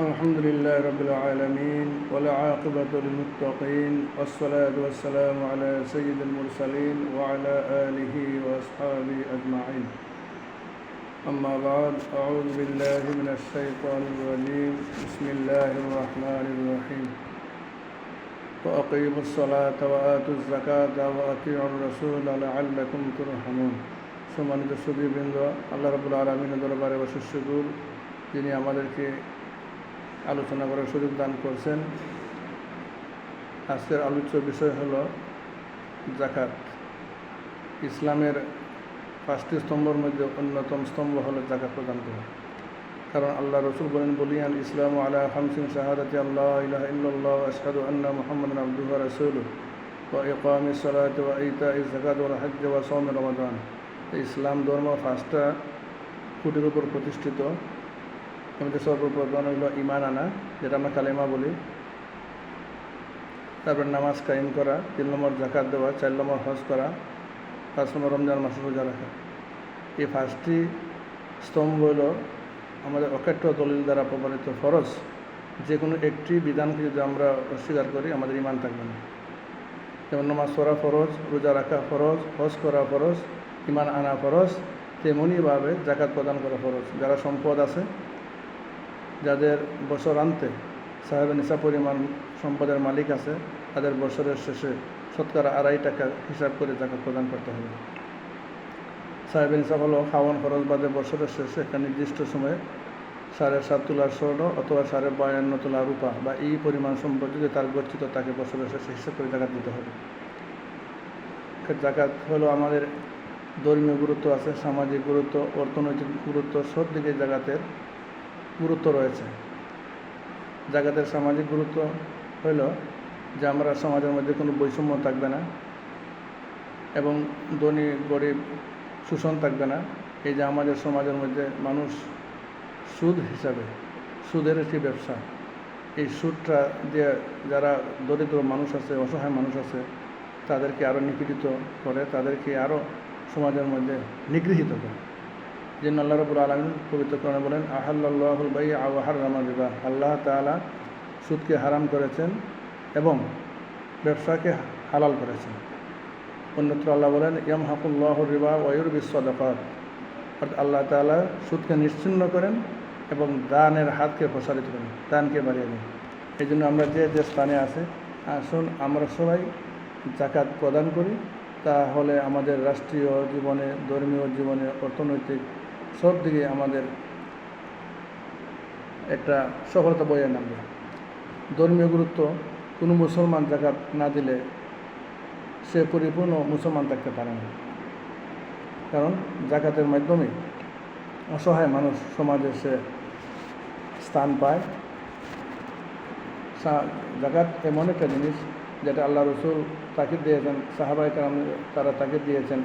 الحمد لله رب العالمين والعاقبة للمتقين والصلاة والسلام على سيد المرسلين وعلى آله وأصحابه أجمعين أما بعد أعوذ بالله من الشيطان الرجيم بسم الله الرحمن الرحيم وأقيموا الصلاة وآتوا الزكاة وأطيعوا الرسول لعلكم ترحمون সম্মানিত সুদীবৃন্দ আল্লাহ রবুল আলমিনের দরবারে অশিষ্যদুর যিনি আমাদেরকে আলোচনা করার সুযোগ দান করছেন। আজকের আলোচ্য বিষয় হল জাকাত ইসলামের পাঁচটি স্তম্ভের মধ্যে অন্যতম স্তম্ভ হলো জাকাত প্রদান করা। কারণ আল্লাহ রসুল বলেন, বলিয়ান ইসলাম আলা হামসিন শাহাদাতি আল্লাহ ইলাহ ইল্লাল্লাহ আশহাদু আন্না রমাদান। ইসলাম ধর্ম পাঁচটা খুঁটির উপর প্রতিষ্ঠিত। আমাদের সর্বপ্রধান হইল ইমান আনা, যেটা আমরা কালেমা বলি। তারপর নামাজ কায়েম করা, তিন নম্বর জাকাত দেওয়া, চার নম্বর হজ করা, পাঁচ নম্বর রমজান মাসে রোজা রাখা। এই পাঁচটি স্তম্ভ হইল আমাদের অকেট্য দলিল দ্বারা প্রমাণিত ফরজ। যে কোনো একটি বিধানকে যদি আমরা অস্বীকার করি, আমাদের ইমান থাকবে না। যেমন নামাজ পড়া ফরজ, রোজা রাখা ফরজ, হজ করা ফরজ ইমান আনা ফরজ তেমনইভাবে জাকাত প্রদান করা ফরজ। যারা সম্পদ আছে যাদের বছর আনতে সাহেব নিসা পরিমাণ সম্পদের মালিক আছে, তাদের বছরের শেষে শতকরা আড়াই টাকা হিসাব করে জাকাত প্রদান করতে হবে। সাহেব নিসাব হলো খাওয়ান খরচ বাদে বছরের শেষে একটা নির্দিষ্ট সময়ে সাড়ে সাত তোলার স্বর্ণ অথবা সাড়ে বায়ান্ন তোলা রূপা বা এই পরিমাণ সম্পদ যদি তার গচ্ছিত তাকে বছরের শেষে হিসাব করে জাকাত দিতে হবে। জাকাত হলো আমাদের ধর্মীয় গুরুত্ব আছে, সামাজিক গুরুত্ব, অর্থনৈতিক গুরুত্ব, সব দিকে জাগাতের গুরুত্ব রয়েছে। জাগাতের সামাজিক গুরুত্ব হইল যে আমরা সমাজের মধ্যে কোনো বৈষম্য থাকবে না এবং ধনী, গরিব শোষণ থাকবে না। এই যে আমাদের সমাজের মধ্যে মানুষ সুদ হিসাবে, সুদের একটি ব্যবসা। এই সুদটা দিয়ে যারা দরিদ্র মানুষ আছে, অসহায় মানুষ আছে, তাদেরকে আরও নিপীড়িত করে, তাদেরকে আরও সমাজের মধ্যে নিগৃহীত করে। যে আল্লাহ রবুল আলমিন পবিত্র করণে বলেন আহাল্লাহুল বাই আহার রামা বিবাহ আল্লাহ তালা সুদকে হারাম করেছেন এবং ব্যবসাকে হালাল করেছেন। অন্যত্র আল্লাহ বলেন ইয়াম হাকুল্লাহ রিবা ওয়ুর বিশ্বদফাত অর্থাৎ আল্লাহ তালা সুদকে নিশ্চিন্ন করেন এবং দানের হাতকে প্রসারিত করেন, দানকে বাড়িয়ে দেন। এই জন্য আমরা যে যে স্থানে আছে, আসুন আমরা সবাই জাকাত প্রদান করি। তাহলে আমাদের রাষ্ট্রীয় জীবনে, ধর্মীয় জীবনে, অর্থনৈতিক সব দিকে আমাদের একটা সফলতা বয়ে নামবে। ধর্মীয় গুরুত্ব কোনো মুসলমান জাকাত না দিলে সে পরিপূর্ণ মুসলমান থাকতে পারে না। কারণ জাকাতের মাধ্যমে অসহায় মানুষ সমাজে সে স্থান পায়। জাকাত এমন একটা জিনিস যেটা আল্লাহ রসুল তাকিদ দিয়েছেন সাহাবাই কালাম তারা তাকিদ দিয়েছেন।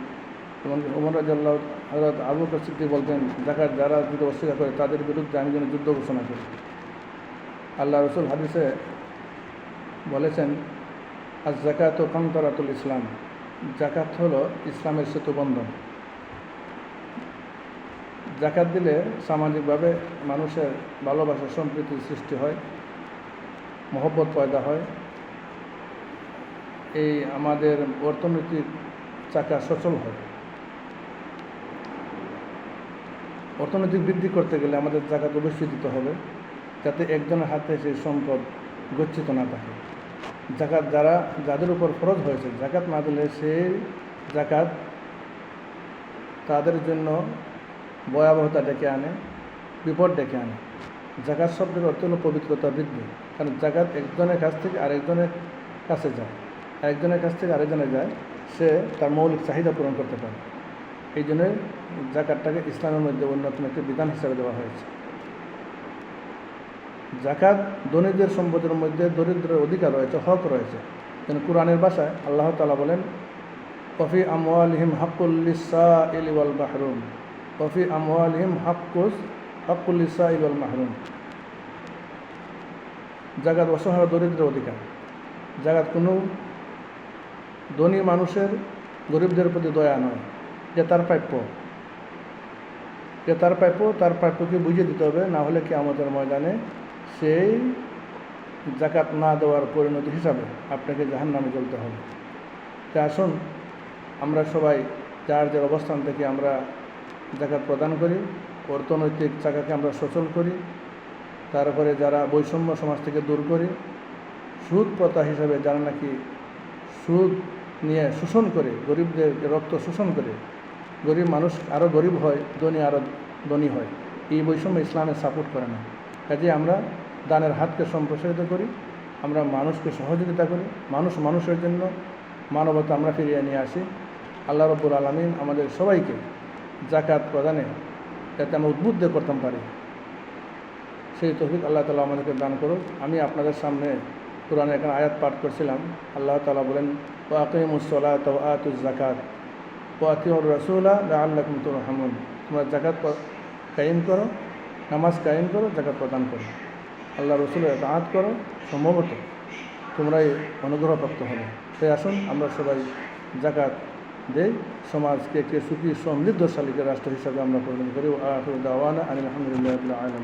এবং উমর রাজ্লাহ হজরত আবু সিদ্দিক বলতেন জাকাত যারা যদি অস্বীকার করে, তাদের বিরুদ্ধে আমি যেন যুদ্ধ ঘোষণা করি। আল্লাহ রসুল হাদিসে বলেছেন আজ জাকাত ও কন্তরাতুল ইসলাম। জাকাত হলো ইসলামের সেতু বন্ধন। জাকাত দিলে সামাজিকভাবে মানুষের ভালোবাসা সম্প্রীতির সৃষ্টি হয়, মহব্বত পয়দা হয়। এই আমাদের অর্থনৈতিক চাকা সচল হয়। অর্থনৈতিক বৃদ্ধি করতে গেলে আমাদের জাকাত অবশ্যই দিতে হবে, যাতে একজনের হাতে সেই সম্পদ গচ্ছিত না থাকে। জাকাত যারা, যাদের উপর খরচ হয়েছে, জাকাত না দিলে সেই জাকাত তাদের জন্য ভয়াবহতা ডেকে আনে, বিপদ ডেকে আনে। জাকাত শব্দের অর্থ হলো পবিত্রতা বৃদ্ধি, কারণ জাকাত একজনের কাছ থেকে আরেকজনের কাছে যায়। একজনের কাছ থেকে আরেকজনে যায়, সে তার মৌলিক চাহিদা পূরণ করতে পারে। এই জন্যই জাকাতটাকে ইসলামের মধ্যে অন্যতম একটি বিধান হিসাবে দেওয়া হয়েছে। জাকাত ধনীদের সম্পদের মধ্যে দরিদ্রের অধিকার রয়েছে, হক রয়েছে। যেন কোরআনের ভাষায় আল্লাহ তালা বলেন কফি আমওয়ালিহিম হাক্কুল্লিসা ইলিওয়াল মাহরুম। কফি আমওয়ালিহিম হাক্কুস হাক্কুল্লিসা ইলওয়াল মাহরুম। জাগাত অসহায় দরিদ্রের অধিকার। জাগাত কোনো ধনী মানুষের গরিবদের প্রতি দয়া নয়, যে তার প্রাপ্য। যে তার প্রাপ্য তার প্রাপ্যকে বুঝিয়ে দিতে হবে, না হলে কি আমাদের ময়দানে সেই জাকাত না দেওয়ার পরিণতি হিসাবে আপনাকে জাহান নামে চলতে হবে। তাই আসুন, আমরা সবাই যার যার অবস্থান থেকে আমরা জাকাত প্রদান করি, অর্থনৈতিক চাকাকে আমরা সচল করি, তারপরে যারা বৈষম্য সমাজ থেকে দূর করি, সুদ প্রথা হিসাবে যারা নাকি সুদ নিয়ে শোষণ করে, গরিবদের রক্ত শোষণ করে গরিব মানুষ আরও গরিব হয়, ধনী আরও ধনী হয়। এই বৈষম্য ইসলামে সাপোর্ট করে না। কাজে আমরা দানের হাতকে সম্প্রসারিত করি, আমরা মানুষকে সহযোগিতা করি, মানুষ মানুষের জন্য মানবতা আমরা ফিরিয়ে নিয়ে আসি। আল্লাহ রব্বুল আলমিন আমাদের সবাইকে জাকাত প্রদানে যাতে আমরা উদ্বুদ্ধ করতাম পারি। সেই তৌফিক আল্লাহ তালা আমাদেরকে দান করুক। আমি আপনাদের সামনে কোরআনে এখানে আয়াত পাঠ করছিলাম। আল্লাহ তালা বলেন ও আকিমুসলা তো আতুজ জাকাত ও আকিমুর রসুল্লাহ আল্লাহ তুর হামুন তোমরা জাকাত কায়েম করো, নামাজ কায়েম করো জাকাত প্রদান করো। আল্লাহ রসুলের আত করো, সম্ভবত তোমরাই অনুগ্রহপ্রাপ্ত হবে। তাই আসুন, আমরা সবাই জাকাত দেই। সমাজকে একটি সুখী সমৃদ্ধশালীকে রাষ্ট্র হিসাবে আমরা পরিণত করি। আলহামদুলিল্লাহ আলম